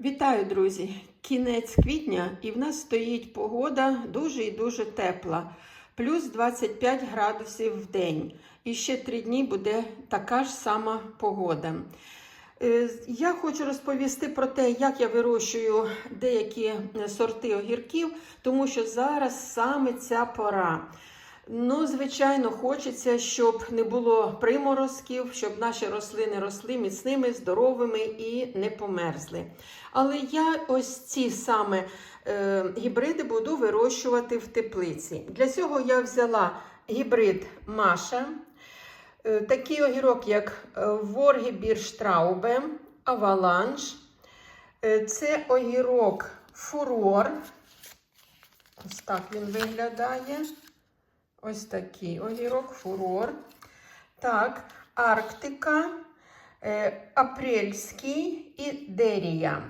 Вітаю, друзі! Кінець квітня, і в нас стоїть погода дуже і дуже тепла. Плюс 25 градусів в день. І ще три дні буде така ж сама погода. Е, Я хочу розповісти про те, як я вирощую деякі сорти огірків, тому що зараз саме ця пора. Ну, звичайно, хочеться, щоб не було приморозків, щоб наші рослини росли міцними, здоровими і не померзли. Але я ось ці саме е, гібриди буду вирощувати в теплиці. Для цього я взяла гібрид Маша, е, такий огірок, як Воргібірштраубе, Аваланж. Е, це огірок Фурор. Ось так він виглядає. Ось такий огірок, фурор. Так, Арктика, е, апрельський і дерія.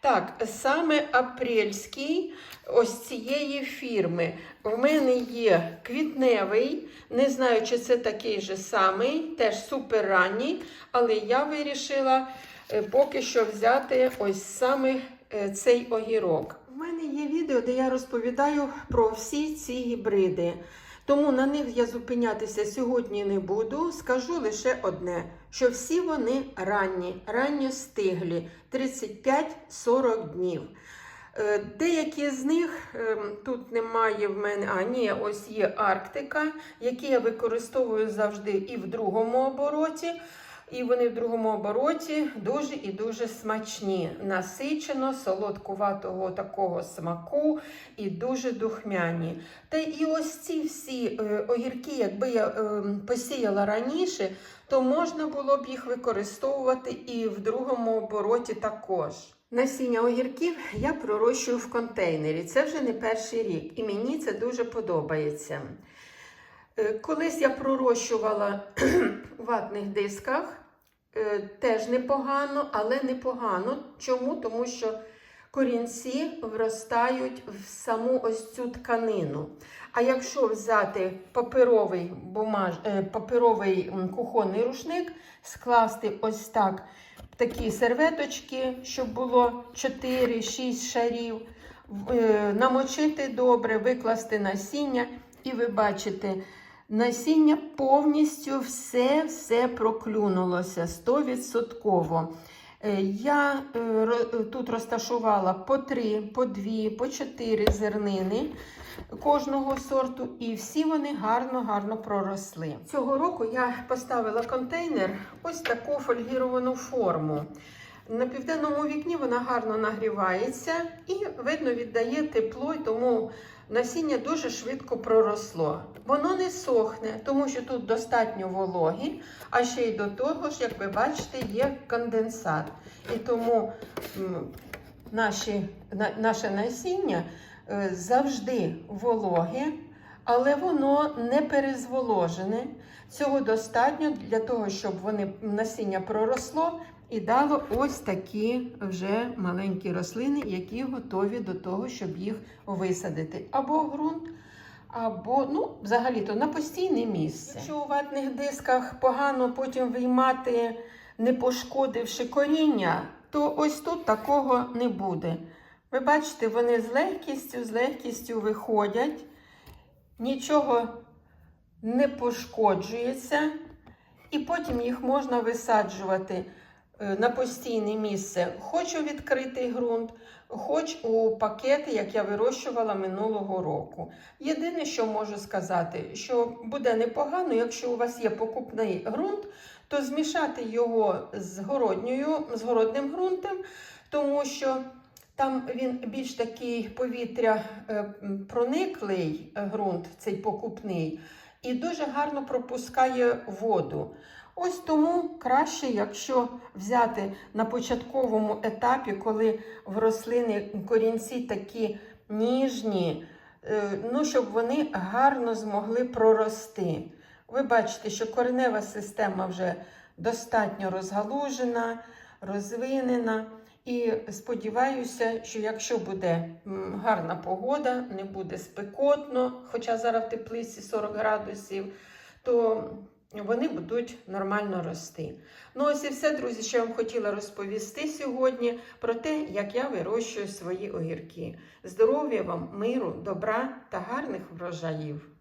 Так, саме апрельський ось цієї фірми. В мене є квітневий, не знаю, чи це такий же самий, теж супер ранній, але я вирішила е, поки що взяти ось саме е, цей огірок. У мене є відео, де я розповідаю про всі ці гібриди. Тому на них я зупинятися сьогодні не буду. Скажу лише одне: що всі вони ранні, ранньо стиглі, 35-40 днів. Е, Деякі з них ем, тут немає в мене, а ні, ось є Арктика, які я використовую завжди і в другому обороті. І вони в другому обороті дуже і дуже смачні, насичено, солодкуватого такого смаку і дуже духмяні. Та і ось ці всі е, огірки, якби я е, посіяла раніше, то можна було б їх використовувати і в другому обороті також. Насіння огірків я пророщую в контейнері. Це вже не перший рік, і мені це дуже подобається. Е, Колись я пророщувала у ватних дисках, е, теж непогано, але непогано. Чому? Тому що корінці вростають в саму ось цю тканину. А якщо взяти паперовий, бумаж... е, паперовий кухонний рушник, скласти ось так такі серветочки, щоб було 4-6 шарів, намочити добре, викласти насіння, і ви бачите, насіння повністю все-все проклюнулося 100%. Е, Я е, тут розташувала по 3, по 2, по 4 зернини кожного сорту, і всі вони гарно-гарно проросли. Цього року я поставила контейнер ось таку фольгіровану форму. На південному вікні вона гарно нагрівається і, видно, віддає тепло, тому насіння дуже швидко проросло. Воно не сохне, тому що тут достатньо вологі, а ще й до того ж, як ви бачите, є конденсат. І тому наші, на, наше насіння е, завжди вологе, але воно не перезволожене. Цього достатньо для того, щоб вони насіння проросло і дало ось такі вже маленькі рослини, які готові до того, щоб їх висадити. Або в ґрунт, або, ну, взагалі-то на постійне місце. Якщо у ватних дисках погано потім виймати, не пошкодивши коріння, то ось тут такого не буде. Ви бачите, вони з легкістю, з легкістю виходять, нічого не пошкоджується, і потім їх можна висаджувати на постійне місце, хоч у відкритий ґрунт, хоч у пакети, як я вирощувала минулого року. Єдине, що можу сказати, що буде непогано, якщо у вас є покупний ґрунт, то змішати його з городньою, з городним ґрунтом, тому що там він більш такий повітря е, прониклий е, ґрунт, цей покупний, і дуже гарно пропускає воду. Ось тому краще, якщо взяти на початковому етапі, коли в рослини корінці такі ніжні, е, ну, щоб вони гарно змогли прорости. Ви бачите, що коренева система вже достатньо розгалужена, розвинена. І сподіваюся, що якщо буде гарна погода, не буде спекотно, хоча зараз в теплиці 40 градусів, то вони будуть нормально рости. Ну, ось і все, друзі, що я вам хотіла розповісти сьогодні про те, як я вирощую свої огірки. Здоров'я вам, миру, добра та гарних врожаїв!